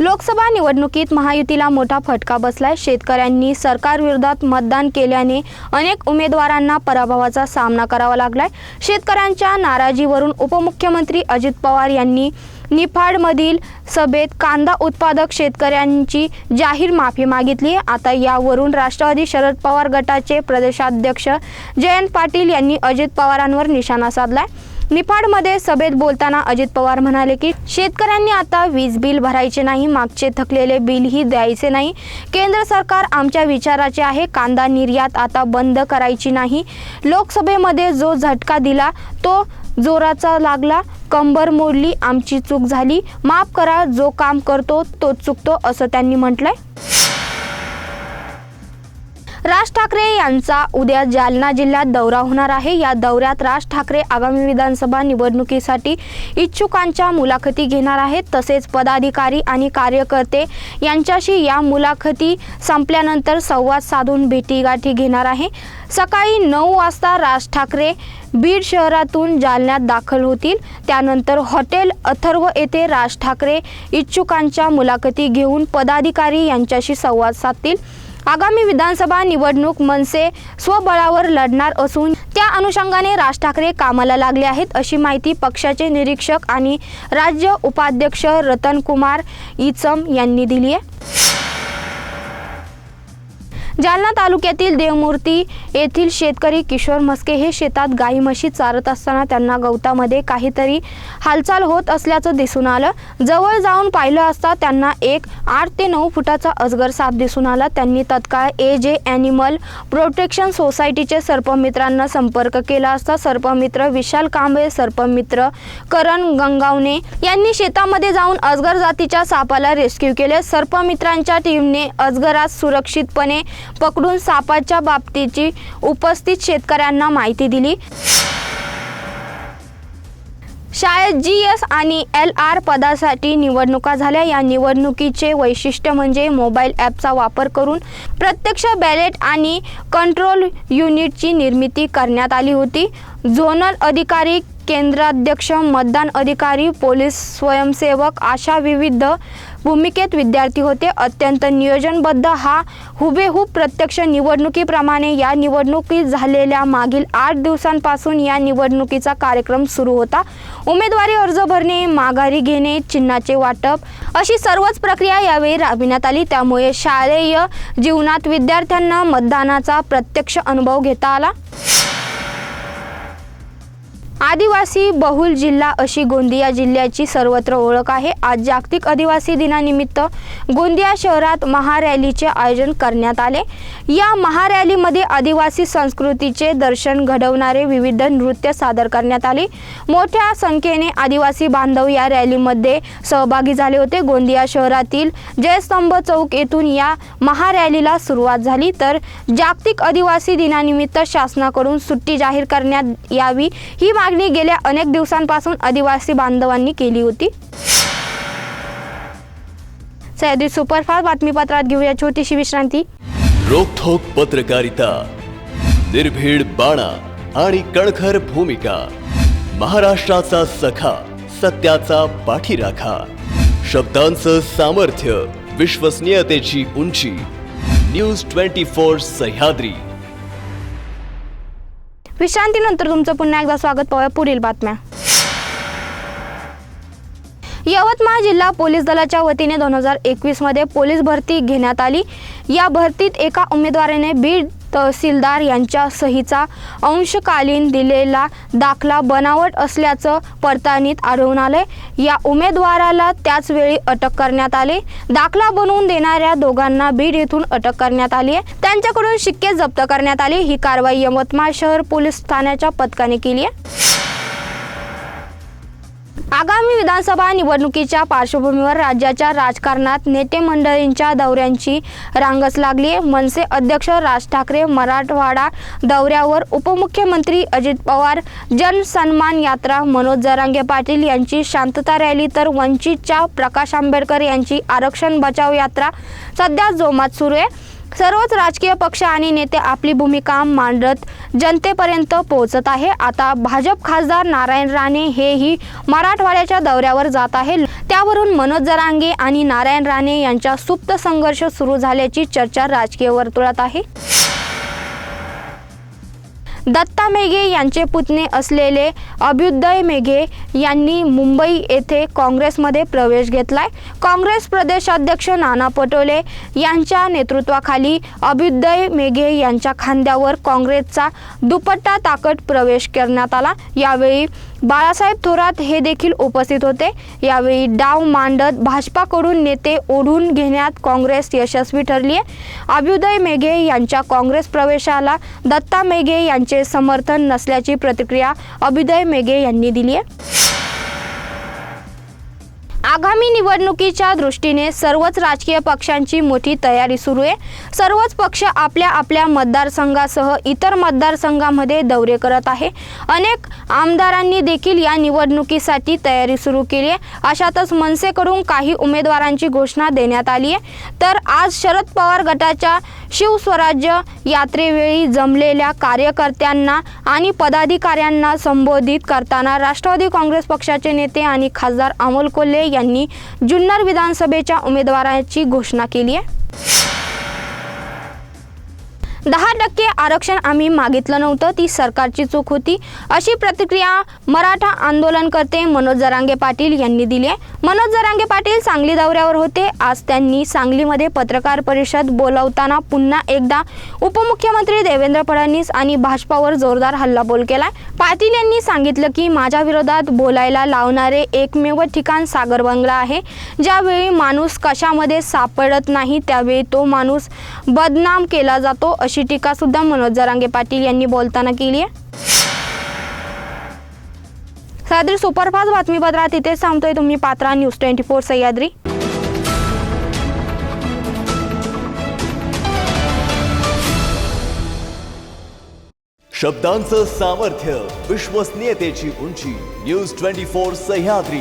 लोकसभा निवडणुकीत महायुतीला मोठा फटका बसलाय. शेतकऱ्यांनी सरकारविरोधात मतदान केल्याने अनेक उमेदवारांना पराभवाचा सामना करावा लागलाय. शेतकऱ्यांच्या नाराजीवरून उपमुख्यमंत्री अजित पवार यांनी निफाडमधील सभेत कांदा उत्पादक शेतकऱ्यांची जाहीर माफी मागितली. आता यावरून राष्ट्रवादी शरद पवार गटाचे प्रदेशाध्यक्ष जयंत पाटील यांनी अजित पवारांवर निशाणा साधलाय. निफाडमध्ये सभेत बोलताना अजित पवार म्हणाले की शेतकऱ्यांनी आता वीज बिल भरायचे नाही मागचे थकलेले बिलही द्यायचे नाही. केंद्र सरकार आमच्या विचाराचे आहे कांदा निर्यात आता बंद करायची नाही. लोकसभेमध्ये जो झटका दिला तो जोराचा लागला. कंबर मोडली आमची चूक झाली. माफ करा जो काम करतो तो चुकतो असं त्यांनी म्हटलंय. राज ठाकरे यांचा उद्या जालना जिल्ह्यात दौरा होणार आहे. या दौऱ्यात राज ठाकरे आगामी विधानसभा निवडणुकीसाठी इच्छुकांच्या मुलाखती घेणार आहेत. तसेच पदाधिकारी आणि कार्यकर्ते यांच्याशी या मुलाखती संपल्यानंतर संवाद साधून भेटीगाठी घेणार आहे. सकाळी नऊ वाजता राज ठाकरे बीड शहरातून जालन्यात दाखल होतील. त्यानंतर हॉटेल अथर्व येथे राज ठाकरे इच्छुकांच्या मुलाखती घेऊन पदाधिकारी यांच्याशी संवाद साधतील. आगामी विधानसभा निवडणूक मनसे स्वबळावर लढणार असून त्या अनुषंगाने राज ठाकरे कामाला लागले आहेत अशी माहिती पक्षाचे निरीक्षक आणि राज्य उपाध्यक्ष रतन कुमार इचम यांनी दिली आहे. जालना तालुक्यातील देवमूर्ती येथील शेतकरी किशोर मस्के हे शेतात गाई म्हशी चारत असताना त्यांना गवतामध्ये काहीतरी हालचाल होत असल्याचं दिसून आलं. जवळ जाऊन पाहिलं असता त्यांना एक आठ ते नऊ फुटाचा अजगर साप दिसून आला. त्यांनी तत्काळ ए जे ॲनिमल प्रोटेक्शन सोसायटीचे सर्पमित्रांना संपर्क केला असता सर्पमित्र विशाल कांबळे सर्पमित्र करण गंगावणे यांनी शेतामध्ये जाऊन अजगर जातीच्या सापाला रेस्क्यू केले. सर्पमित्रांच्या टीमने अजगरास सुरक्षितपणे पकडून सापाच्या बाबतीची उपस्थित शेतकऱ्यांना माहिती दिली. शाळेत जी एस आणि एल आर पदासाठी निवडणुका झाल्या. या निवडणुकीचे वैशिष्ट्य म्हणजे मोबाईल ॲपचा वापर करून प्रत्यक्ष बॅलेट आणि कंट्रोल युनिटची निर्मिती करण्यात आली होती. झोनल अधिकारी केंद्राध्यक्ष मतदान अधिकारी पोलीस स्वयंसेवक अशा विविध भूमिकेत विद्यार्थी होते. अत्यंत नियोजनबद्ध हा हुबेहूब प्रत्यक्ष निवडणुकीप्रमाणे या निवडणुकीत झालेल्या मागील आठ दिवसांपासून या निवडणुकीचा कार्यक्रम सुरू होता. उमेदवारी अर्ज भरणे माघारी घेणे चिन्हाचे वाटप अशी सर्वच प्रक्रिया यावेळी राबविण्यात आली. त्यामुळे शालेय जीवनात विद्यार्थ्यांना मतदानाचा प्रत्यक्ष अनुभव घेता आला. आदिवासी बहुल जिल्हा अशी गोंदिया जिल्ह्याची सर्वत्र ओळख आहे. आज जागतिक आदिवासी दिनानिमित्त गोंदिया शहरात महारॅलीचे आयोजन करण्यात आले. या महारॅलीमध्ये आदिवासी संस्कृतीचे दर्शन घडवणारे विविध नृत्य सादर करण्यात आले. मोठ्या संख्येने आदिवासी बांधव या रॅलीमध्ये सहभागी झाले होते. गोंदिया शहरातील जयस्तंभ चौक येथून या महारॅलीला सुरुवात झाली. तर जागतिक आदिवासी दिनानिमित्त शासनाकडून सुट्टी जाहीर करण्यात यावी. ही मागणी मागणी गेल्या अनेक दिवसांपासून आदिवासी बांधवांनी केली होती. सह्याद्री सुपरफास्ट बातमीपत्रात घेऊया छोटीशी विश्रांती. रोखोक पत्रकारिता निर्भीड बाणा आणि कणखर भूमिका महाराष्ट्राचा सखा सत्याचा पाठीराखा शब्दांचं सामर्थ्य विश्वसनीयतेची उंची न्यूज ट्वेंटी फोर सह्याद्री. विश्रांतीनंतर तुमचं पुन्हा एकदा स्वागत पाहूया पुढील बातम्या. यवतमाळ जिल्हा पोलीस दलाच्या वतीने दोन हजार एकवीसमध्ये पोलीस भरती घेण्यात आली. या भरतीत एका उमेदवाराने बीड तहसीलदार यांच्या सहीचा अंशकालीन दिलेला दाखला बनावट असल्याचं पडताळणीत आढळून आले या उमेदवाराला त्याच वेळी अटक करण्यात आली. दाखला बनवून देणाऱ्या दोघांना बीड येथून अटक करण्यात आली आहे. त्यांच्याकडून शिक्के जप्त करण्यात आली. ही कारवाई यवतमाळ शहर पोलीस ठाण्याच्या पथकाने केली आहे. आगामी विधानसभा निवडणुकीच्या पार्श्वभूमीवर राज्याच्या राजकारणात नेते मंडळींच्या दौऱ्यांची रांगच लागली आहे. मनसे अध्यक्ष राज ठाकरे मराठवाडा दौऱ्यावर उपमुख्यमंत्री अजित पवार जनसन्मान यात्रा मनोज जरांगे पाटील यांची शांतता रॅली तर वंचितच्या प्रकाश आंबेडकर यांची आरक्षण बचाव यात्रा. सध्या जोमात सुरू आहे. सर्वच राजकीय पक्ष आणि नेते आपली भूमिका मांडत जनतेपर्यंत पोहोचत आहे. आता भाजप खासदार नारायण राणे हेही मराठवाड्याच्या दौऱ्यावर जात आहे त्यावरून मनोज जरांगे आणि नारायण राणे यांच्या सुप्त संघर्ष सुरू झाल्याची चर्चा राजकीय वर्तुळात आहे. दत्ता मेघे यांचे पुतणे असलेले अभ्युदय मेघे यांनी मुंबई येथे काँग्रेसमध्ये प्रवेश घेतलाय. काँग्रेस प्रदेशाध्यक्ष नाना पटोले यांच्या नेतृत्वाखाली अभ्युदय मेघे यांच्या खांद्यावर काँग्रेसचा दुपट्टा ताकद प्रवेश करण्यात आला. यावेळी बाळासाहेब थोरात हे देखील उपस्थित होते. यावेळी डाव मांडत भाजपाकडून नेते ओढून घेण्यात काँग्रेस यशस्वी ठरली आहे अभ्युदय मेघे यांच्या काँग्रेस प्रवेशाला दत्ता मेघे यांचे समर्थन नसल्याची प्रतिक्रिया अभ्युदय मेघे यांनी दिली आहे. आगामी निवडणुकीच्या दृष्टीने सर्वच राजकीय पक्षांची मोठी तयारी सुरू आहे. सर्वच पक्ष आपल्या आपल्या मतदारसंघासह इतर मतदारसंघामध्ये दौरे करत आहे. अनेक आमदारांनी देखील या निवडणुकीसाठी तयारी सुरू केली आहे. अशातच मनसेकडून काही उमेदवारांची घोषणा देण्यात आली आहे. तर आज शरद पवार गटाच्या शिवस्वराज्य यात्रेवेळी जमलेल्या कार्यकर्त्यांना आणि पदाधिकाऱ्यांना संबोधित करताना राष्ट्रवादी काँग्रेस पक्षाचे नेते आणि खासदार अमोल कोल्हे यांनी जुन्नर विधानसभेच्या उमेदवाराची घोषणा केली आहे. दहा टक्के आरक्षण आम्ही मागितलं नव्हतं ती सरकारची चूक होती. अशी प्रतिक्रिया मराठा आंदोलनकर्ते मनोज जरांगे पाटील यांनी दिली आहे. मनोज जरांगे पाटील सांगली दौऱ्यावर होते. आज त्यांनी सांगलीमध्ये पत्रकार परिषद बोलवताना पुन्हा एकदा उपमुख्यमंत्री देवेंद्र फडणवीस आणि भाजपावर जोरदार हल्लाबोल केला पाटील यांनी सांगितलं की माझ्या विरोधात बोलायला लावणारे एकमेव ठिकाण सागर बंगला आहे. ज्यावेळी माणूस कशामध्ये सापडत नाही त्यावेळी तो माणूस बदनाम केला जातो अशी टीका सुद्धा मनोज जरांगे पाटील यांनी बोलताना केली आहे. सह्याद्री सुपरफास्ट बातमीपत्रात इथेच सांगतोय तुम्ही पात्रा न्यूज ट्वेंटी फोर सह्याद्री. शब्दांचं सामर्थ्य विश्वसनीयतेची उंची न्यूज ट्वेंटी फोर सह्याद्री.